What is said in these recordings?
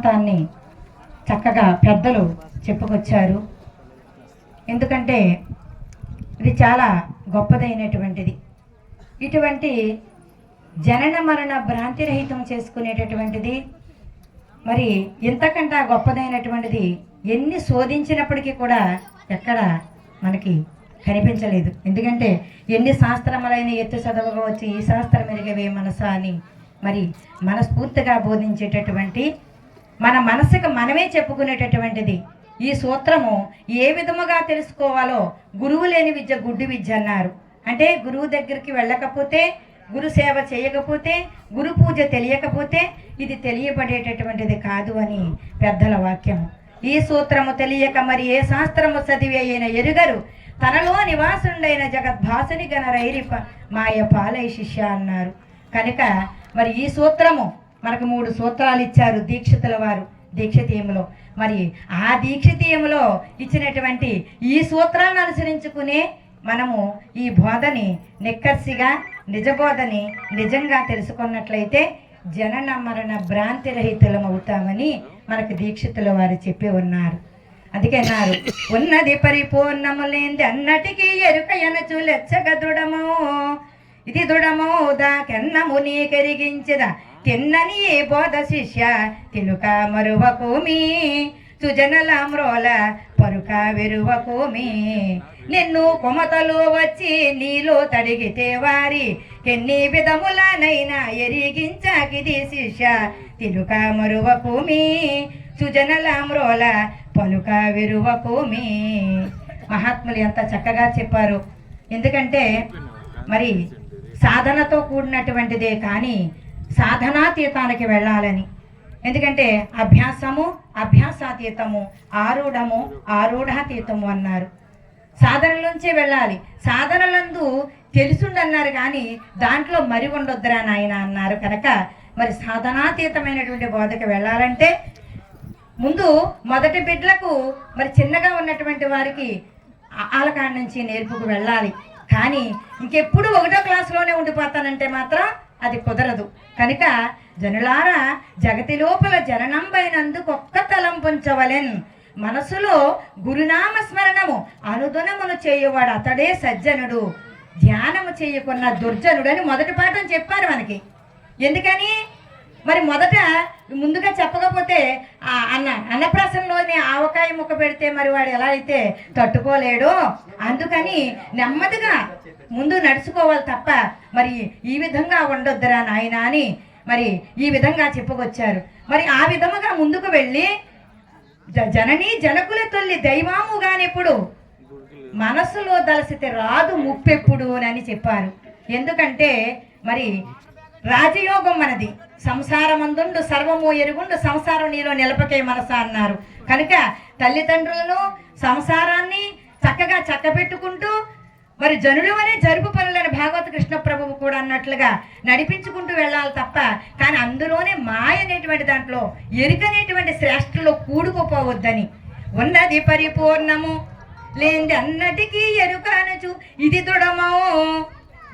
సిద్ధాంతాన్ని చక్కగా పెద్దలు చెప్పుకొచ్చారు. ఎందుకంటే ఇది చాలా గొప్పదైనటువంటిది. ఇటువంటి జనన మరణ భ్రాంతిరహితం చేసుకునేటటువంటిది మరి ఇంతకంటే గొప్పదైనటువంటిది ఎన్ని శోధించినప్పటికీ కూడా ఎక్కడ మనకి కనిపించలేదు. ఎందుకంటే ఎన్ని శాస్త్రములైన ఎత్తు చదవగా వచ్చి ఈ శాస్త్రం ఎరిగవే మనసా అని మరి మనస్ఫూర్తిగా బోధించేటటువంటి మన మనసుకు మనమే చెప్పుకునేటటువంటిది. ఈ సూత్రము ఏ విధముగా తెలుసుకోవాలో గురువు లేని విద్య గుడ్డి విద్య అన్నారు. అంటే గురువు దగ్గరికి వెళ్ళకపోతే గురు సేవ చేయకపోతే గురు పూజ తెలియకపోతే ఇది తెలియబడేటటువంటిది కాదు అని పెద్దల వాక్యము. ఈ సూత్రము తెలియక మరి ఏ శాస్త్రము చదివి అయిన ఎరుగరు. తనలో నివాసుండైన జగద్భాసుని గన రైరి మాయ పాలై శిష్య అన్నారు. కనుక మరి ఈ సూత్రము మనకు మూడు సూత్రాలు ఇచ్చారు దీక్షితుల వారు. దీక్షితీయములో. మరి ఆ దీక్షితీయములో ఇచ్చినటువంటి ఈ సూత్రాలను అనుసరించుకునే మనము ఈ బోధని నిక్కర్సిగా నిజబోధని నిజంగా తెలుసుకున్నట్లయితే జనన మరణ భ్రాంతి రహితులం అవుతామని మనకు దీక్షితుల వారు చెప్పి ఉన్నారు. అందుకే అన్నారు ఉన్నది పరిపూర్ణము లేనిది అన్నటికీ ఎరుక ఎనచు లెచ్చగ దృఢమో ఇది దృఢము దాకెన్నము నీ కరిగించదా. తిన్నని ఏ బోధ శిష్య? తినుక మరువకోమి సుజనల మ్రోల పరుక వెరువకోమి నిన్ను కొమతలు వచ్చి నీలో తడిగితే వారి. ఎన్ని విధములనైనా ఎరిగించాకిది శిష్య. తినుక మరువకోమి సుజనల మ్రోల పలుక వెరువకోమి మహాత్ములు ఎంత చక్కగా చెప్పారు. ఎందుకంటే మరి సాధనతో కూడినటువంటిదే కానీ సాధనాతీతానికి వెళ్ళాలని. ఎందుకంటే అభ్యాసము అభ్యాసాతీతము ఆరూఢము ఆరూఢాతీతము అన్నారు. సాధనలోంచే వెళ్ళాలి. సాధనలందు తెలుసుండన్నారు కానీ దాంట్లో మరి ఉండొద్దురా నాయన అన్నారు కనుక మరి సాధనాతీతమైనటువంటి బోధకు వెళ్ళాలంటే ముందు మొదటి బిడ్డలకు మరి చిన్నగా ఉన్నటువంటి వారికి ఆలకాడ నుంచి నేర్పుకు వెళ్ళాలి. కానీ ఇంకెప్పుడు ఒకటో క్లాస్లోనే ఉండిపోతానంటే మాత్రం అది కుదరదు. కనుక జనులారా జగతి లోపల జననంబైనందుకొక్క తలంపుంచవలెన్. మనసులో గురునామ స్మరణము అనుదునమును చేయువాడు అతడే సజ్జనుడు. ధ్యానము చేయకున్న దుర్జనుడని మొదటి పాఠం చెప్పారు మనకి. ఎందుకని? మరి మొదట ముందుగా చెప్పకపోతే ఆ అన్న అన్నప్రాసంలోని ఆవకాయ ముక్క పెడితే మరి వాడు ఎలా అయితే తట్టుకోలేడో అందుకని నెమ్మదిగా ముందు నడుచుకోవాలి తప్ప మరి ఈ విధంగా ఉండొద్దురా నాయన అని మరి ఈ విధంగా చెప్పుకొచ్చారు. మరి ఆ విధముగా ముందుకు వెళ్ళి జ- జనని జనకుల తల్లి దైవాముగానెప్పుడు మనస్సులో దలసితే రాదు ముప్పెప్పుడు అని చెప్పారు. ఎందుకంటే మరి రాజయోగం మనది. సంసారమందుండు సర్వము ఎరుగుండు సంసారం నీలో నిలపకే మనస అన్నారు. కనుక తల్లిదండ్రులను సంసారాన్ని చక్కగా చక్కబెట్టుకుంటూ మరి జనులు అనే జరుపు పనులని భాగవత కృష్ణ ప్రభువు కూడా అన్నట్లుగా నడిపించుకుంటూ వెళ్ళాలి తప్ప కానీ అందులోనే మాయ అనేటువంటి దాంట్లో ఎరుకనేటువంటి శ్రేష్ఠలో కూడుకుపోవద్దని. ఉన్నది పరిపూర్ణము లేనిది అన్నటికీ ఎరుకనచు ఇది దృఢమో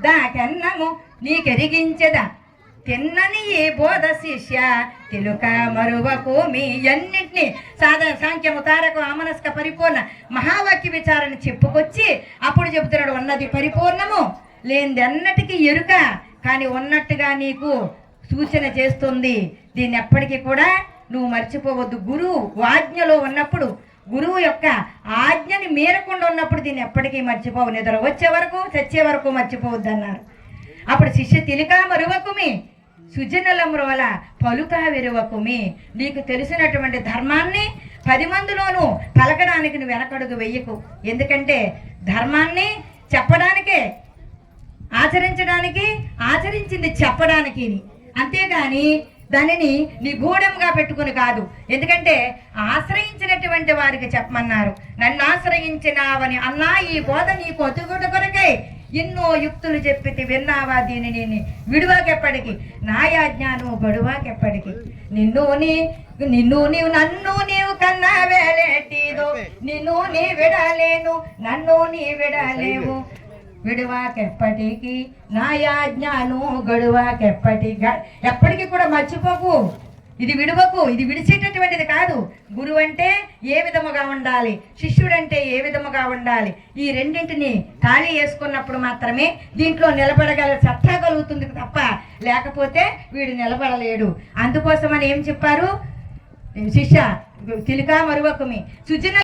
దాకెన్నము నీకెరిగించదా తిన్నని ఏ బోధ శిష్య తెలుక మరువకు మీ అన్నింటినీ సాధన సాంఖ్యము తారకు అమనస్క పరిపూర్ణ మహావాక్య విచారణ చెప్పుకొచ్చి అప్పుడు చెబుతున్నాడు ఉన్నది పరిపూర్ణము. లేనిది అన్నటికీ ఎరుక కానీ ఉన్నట్టుగా నీకు సూచన చేస్తుంది. దీన్ని ఎప్పటికీ కూడా నువ్వు మర్చిపోవద్దు. గురువు వాజ్ఞలో ఉన్నప్పుడు గురువు యొక్క ఆజ్ఞని మీరకుండా ఉన్నప్పుడు దీన్ని ఎప్పటికీ మర్చిపోవు. నిద్ర వచ్చే వరకు చచ్చే వరకు మర్చిపోవద్దు అన్నారు అప్పుడు శిష్య తిలిక మరువకుమి సుజనలమ్రోల పలుక విరువకుమి నీకు తెలిసినటువంటి ధర్మాన్ని పది మందిలోనూ పలకడానికి నువ్వు వెనకడుగు వెయ్యకు. ఎందుకంటే ధర్మాన్ని చెప్పడానికే ఆచరించడానికి ఆచరించింది చెప్పడానికి అంతేగాని దానిని నిగూఢంగా పెట్టుకుని కాదు. ఎందుకంటే ఆశ్రయించినటువంటి వారికి చెప్పమన్నారు. నన్ను ఆశ్రయించినావని అన్నా ఈ బోధ నీకు ఒతుగుట కొరకై ఎన్నో యుక్తులు చెప్పితే విన్నావా దీనిని విడువాకెప్పటికి? నా యాజ్ఞాను గడువాకెప్పటికి? నిన్ను నీ నిన్ను నీవు నన్ను నీవు కన్నా వేలేటిదో? నిన్ను నీ విడలేను నన్ను నీ విడలేవు. విడువాకెప్పటికి నా యాజ్ఞాను గడువాకెప్పటి ఎప్పటికీ కూడా మర్చిపోకు. ఇది విడువకు ఇది విడిచేటటువంటిది కాదు. గురువు అంటే ఏ విధముగా ఉండాలి? శిష్యుడంటే ఏ విధముగా ఉండాలి? ఈ రెండింటిని ఖాళీ చేసుకున్నప్పుడు మాత్రమే దీంట్లో నిలబడగల సత్తా కలుగుతుంది తప్ప లేకపోతే వీడు నిలబడలేడు. అందుకోసమని ఏం చెప్పారు? శిష్య తిలికా మరువకుమి. సుజన